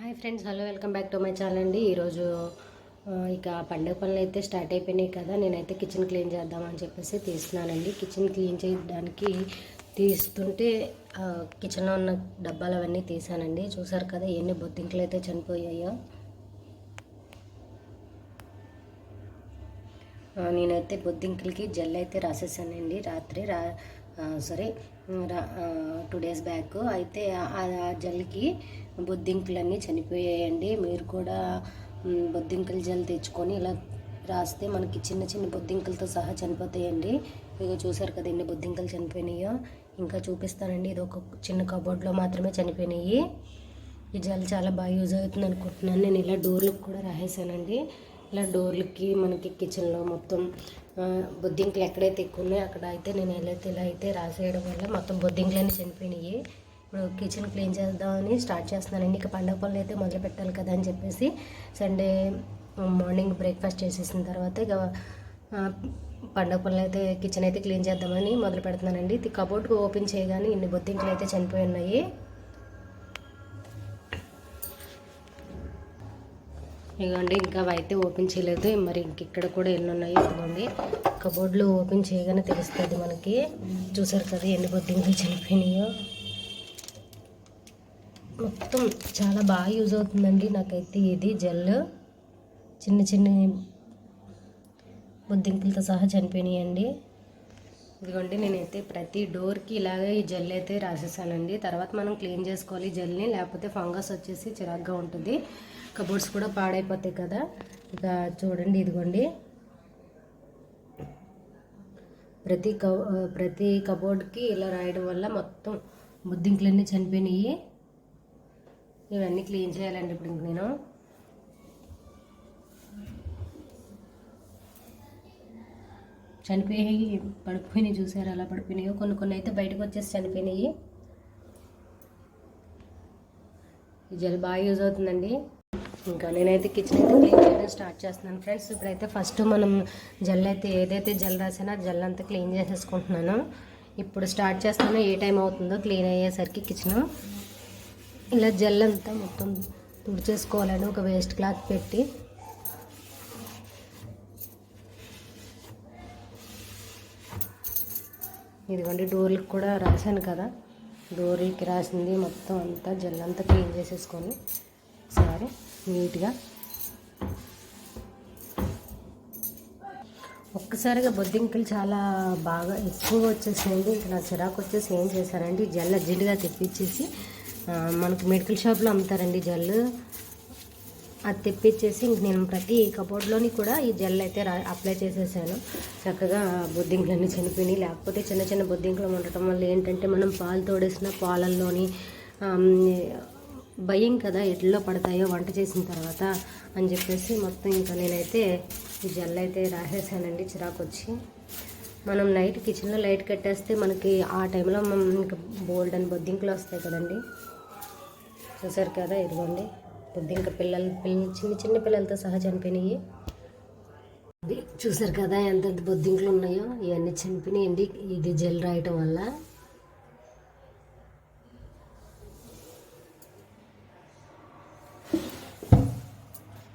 Hi friends hello welcome back to my channel అండి. ఈరోజు ఇక పండుగ పనులు అయితే స్టార్ట్ అయిపోయినాయి కదా నేనైతే కిచెన్ క్లీన్ చేద్దామని చెప్పేసి తీస్తున్నానండి. కిచెన్ క్లీన్ చేయడానికి తీస్తుంటే కిచెన్లో ఉన్న డబ్బాలు అవన్నీ తీసానండి చూసారు కదా ఎన్ని బొద్దింకలు అయితే చనిపోయాయో. నేనైతే బొద్దింకలకి జెల్ అయితే రాసేసానండి. రాత్రి రా సారీ టూ డేస్ బ్యాక్ అయితే ఆ- జల్కి జెల్కి బొద్దింకలన్నీ చనిపోయాయండి. మీరు కూడా బొద్దింకల జెల్ తెచ్చుకొని ఇలా రాస్తే మనకి చిన్న చిన్న బొద్దింకలతో సహా చనిపోతాయండి. ఇక చూసారు కదా ఎన్ని బొద్దింకలు చనిపోయినాయో. ఇంకా చూపిస్తానండి. ఇది ఒక చిన్న కబోర్డ్లో మాత్రమే చనిపోయినాయి. ఈ జెల్ చాలా బాగా యూజ్ అవుతుంది అనుకుంటున్నాను నేను ఇలా డోర్లకు కూడా రాసేసానండి. ఇలా డోర్లకి మనకి కిచెన్లో మొత్తం బొద్దింకలు ఎక్కడైతే ఎక్కువ ఉన్నాయో అక్కడ అయితే నేను ఎలా అయితే ఇలా అయితే రాసేయడం వల్ల మొత్తం బొద్దింకలన్నీ చనిపోయినాయి. ఇప్పుడు కిచెన్ క్లీన్ చేద్దామని స్టార్ట్ చేస్తున్నానండి. ఇక పండగ పనులు అయితే మొదలు పెట్టాలి కదా అని చెప్పేసి సండే మార్నింగ్ బ్రేక్ఫాస్ట్ చేసేసిన తర్వాత ఇక పండగ పనులు అయితే కిచెన్ అయితే క్లీన్ చేద్దామని మొదలు పెడుతున్నానండి. ఇది కబోర్డ్ ఓపెన్ చేయగానే ఇన్ని బొద్దింకలు అయితే చనిపోయి ఉన్నాయి. ఇదిగోండి ఇంకా అవైతే అయితే ఓపెన్ చేయలేదు. మరి ఇంక ఇక్కడ కూడా ఎన్ని ఉన్నాయి ఇదిగోండి. కబోర్డ్లు ఓపెన్ చేయగానే తెలుస్తుంది మనకి. చూసారు కదా ఎన్ని బొద్దింకలు చనిపోయినాయో మొత్తం చాలా బాగా యూజ్ అవుతుందండి నాకైతే ఇది జెల్. చిన్న చిన్న బొద్దింకులతో సహా చనిపోయినాయండి. ఇదిగోండి నేనైతే ప్రతి డోర్కి ఇలాగే ఈ జెల్ అయితే రాసేసానండి. తర్వాత మనం క్లీన్ చేసుకోవాలి ఈ జెల్ని లేకపోతే ఫంగస్ వచ్చేసి చిరాగ్గా ఉంటుంది. కబోర్డ్స్ కూడా పాడైపోతాయి కదా. ఇక చూడండి ఇదిగోండి. ప్రతి క ప్రతి కబోర్డ్కి ఇలా రాయడం వల్ల మొత్తం బుద్ధింకులన్నీ చనిపోయినాయి. ఇవన్నీ క్లీన్ చేయాలండి ఇప్పుడు నేను. చనిపోయాయి పడిపోయినాయి చూసారు? అలా పడిపోయినాయో కొన్ని కొన్ని అయితే బయటకు వచ్చేసి చనిపోయినాయి. ఈ జెల్ బాగా యూజ్ అవుతుందండి. ఇంకా నేనైతే కిచెన్ అయితే క్లీన్ చేయడం స్టార్ట్ చేస్తున్నాను ఫ్రెండ్స్ ఇప్పుడైతే ఫస్ట్ మనం జెల్ అయితే ఏదైతే జల్ రాసినా జల్ అంతా క్లీన్ చేసేసుకుంటున్నాను. ఇప్పుడు స్టార్ట్ చేస్తాను ఏ టైం అవుతుందో క్లీన్ అయ్యేసరికి కిచెన్ ఇలా జెల్ అంతా మొత్తం తుడిచేసుకోవాలని ఒక వేస్ట్ క్లాత్ పెట్టి ఇదిగోండి డోర్లకు కూడా రాశాను కదా. డోర్లకి రాసింది మొత్తం అంతా జెల్ అంతా క్లీన్ చేసేసుకొని ఒకసారి నీట్గా ఒక్కసారిగా బొద్దింకలు చాలా బాగా ఎక్కువ వచ్చేసినాయండి. ఇంకా నా చిరాకు వచ్చేసి ఏం చేశారండి? జెల్ అర్జెంటుగా తెప్పించేసి మనకు మెడికల్ షాప్లో అమ్ముతారండి జల్లు. అది తెప్పించేసి ఇంక నేను ప్రతి కబోర్డ్లోని కూడా ఈ జెల్ అయితే రా అప్లై చేసేసాను. చక్కగా బొద్దింకులన్నీ చనిపోయినాయి. లేకపోతే చిన్న చిన్న బొద్దింకలు ఉండటం వల్ల ఏంటంటే మనం పాలు తోడేసిన పాలల్లోని భయం కదా ఎట్లో పడతాయో వంట చేసిన తర్వాత అని చెప్పేసి మొత్తం ఇంకా నేనైతే ఈ జెల్ అయితే రాసేసానండి చిరాకు వచ్చి మనం నైట్ కిచెన్లో లైట్ కట్టేస్తే మనకి ఆ టైంలో మనం ఇంకా బోల్డ్ అని బొద్దింకలు వస్తాయి కదండి. చూసారు కదా ఇదిగోండి. బొద్దింక పిల్లలు పిల్లలు చిన్న చిన్న పిల్లలతో సహా చనిపోయినాయి. చూసారు కదా ఎంత బొద్దింకలు ఉన్నాయో ఇవన్నీ చనిపోయినాయండి. ఇది జెల్ రాయటం వల్ల.